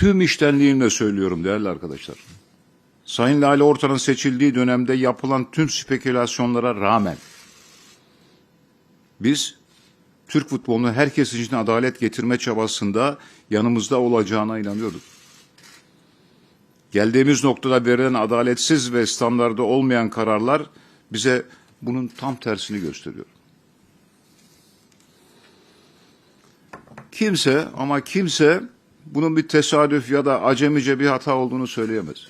tüm iştenliğimle söylüyorum değerli arkadaşlar. Sayın Lale Ortan'ın seçildiği dönemde yapılan tüm spekülasyonlara rağmen biz Türk futbolunu herkes için adalet getirme çabasında yanımızda olacağına inanıyorduk. Geldiğimiz noktada verilen adaletsiz ve standarda olmayan kararlar bize bunun tam tersini gösteriyor. Kimse ama kimse bunun bir tesadüf ya da acemice bir hata olduğunu söyleyemez.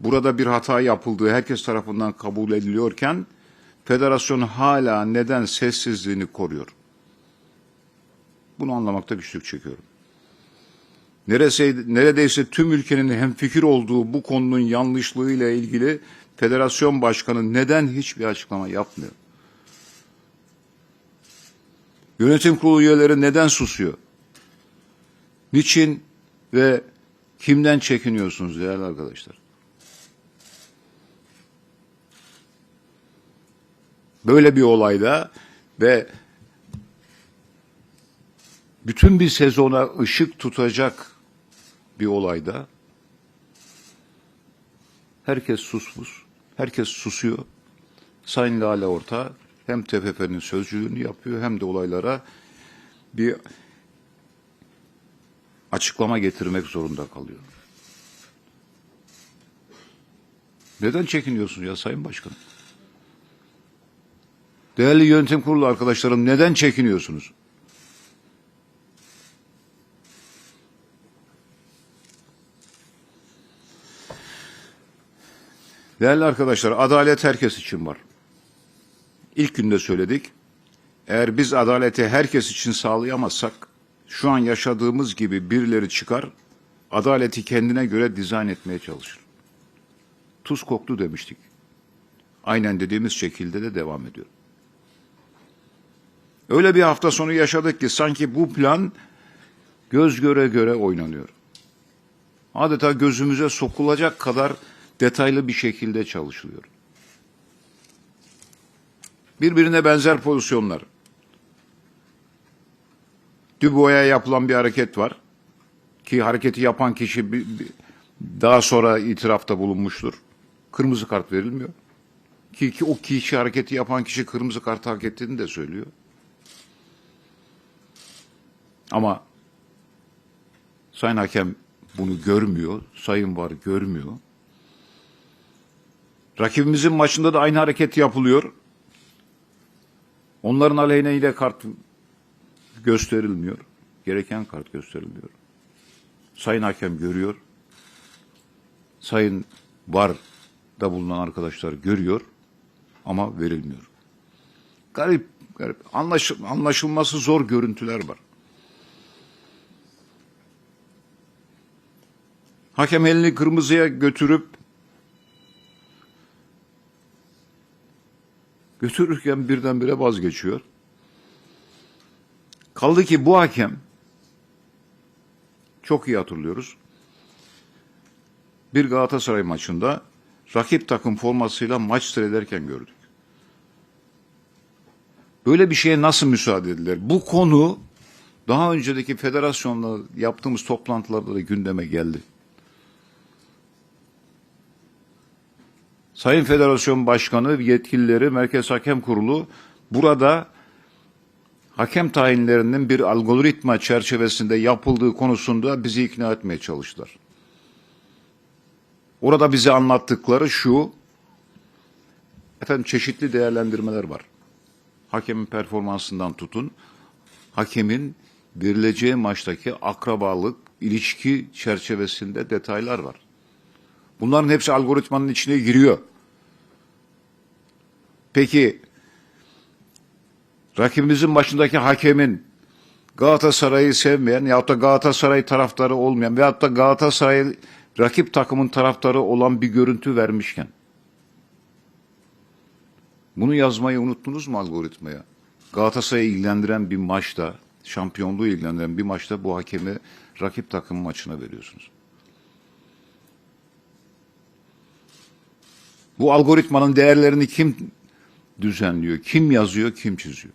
Burada bir hata yapıldığı herkes tarafından kabul ediliyorken federasyon hala neden sessizliğini koruyor? Bunu anlamakta güçlük çekiyorum. Neresi, neredeyse tüm ülkenin hemfikir olduğu bu konunun yanlışlığıyla ilgili federasyon başkanı neden hiçbir açıklama yapmıyor? Yönetim kurulu üyeleri neden susuyor? Niçin ve kimden çekiniyorsunuz değerli arkadaşlar? Böyle bir olayda ve bütün bir sezona ışık tutacak bir olayda herkes susmuş, herkes susuyor. Sayın Lale Orta hem TFF'nin sözcülüğünü yapıyor hem de olaylara bir açıklama getirmek zorunda kalıyor. Neden çekiniyorsun ya Sayın Başkanım? Değerli yönetim kurulu arkadaşlarım neden çekiniyorsunuz? Değerli arkadaşlar, adalet herkes için var. İlk günde söyledik. Eğer biz adaleti herkes için sağlayamazsak, şu an yaşadığımız gibi birileri çıkar, adaleti kendine göre dizayn etmeye çalışır. Tuz koktu demiştik. Aynen dediğimiz şekilde de devam ediyor. Öyle bir hafta sonu yaşadık ki sanki bu plan göz göre göre oynanıyor. Adeta gözümüze sokulacak kadar detaylı bir şekilde çalışılıyor. Birbirine benzer pozisyonlar. Dubois'a yapılan bir hareket var. Ki hareketi yapan kişi bir- bir- daha sonra itirafta bulunmuştur. Kırmızı kart verilmiyor. Ki, ki o kişi hareketi yapan kişi kırmızı kart hak ettiğini de söylüyor. Ama Sayın Hakem bunu görmüyor. Sayın Var görmüyor. Rakibimizin maçında da aynı hareket yapılıyor. Onların aleyhine ile kart gösterilmiyor. Gereken kart gösterilmiyor. Sayın Hakem görüyor. Sayın Var da bulunan arkadaşlar görüyor ama verilmiyor. Garip, garip. Anlaş, anlaşılması zor görüntüler var. Hakem elini kırmızıya götürüp götürürken birdenbire vazgeçiyor. Kaldı ki bu hakem çok iyi hatırlıyoruz. Bir Galatasaray maçında rakip takım formasıyla maç seyrederken gördük. Böyle bir şeye nasıl müsaade edilir? Bu konu daha önceki federasyonla yaptığımız toplantılarda da gündeme geldi. Sayın Federasyon Başkanı, yetkilileri, Merkez Hakem Kurulu burada hakem tayinlerinin bir algoritma çerçevesinde yapıldığı konusunda bizi ikna etmeye çalıştılar. Orada bize anlattıkları şu, efendim çeşitli değerlendirmeler var. Hakemin performansından tutun, hakemin verileceği maçtaki akrabalık, ilişki çerçevesinde detaylar var. Bunların hepsi algoritmanın içine giriyor. Peki rakibimizin başındaki hakemin Galatasaray'ı sevmeyen yahut da Galatasaray taraftarı olmayan veyahut da Galatasaray rakip takımın taraftarı olan bir görüntü vermişken bunu yazmayı unuttunuz mu algoritmaya? Galatasaray'ı ilgilendiren bir maçta, şampiyonluğu ilgilendiren bir maçta bu hakemi rakip takım maçına veriyorsunuz. Bu algoritmanın değerlerini kim düzenliyor, kim yazıyor, kim çiziyor?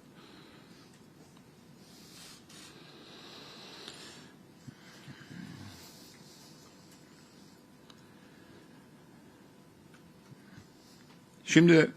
Şimdi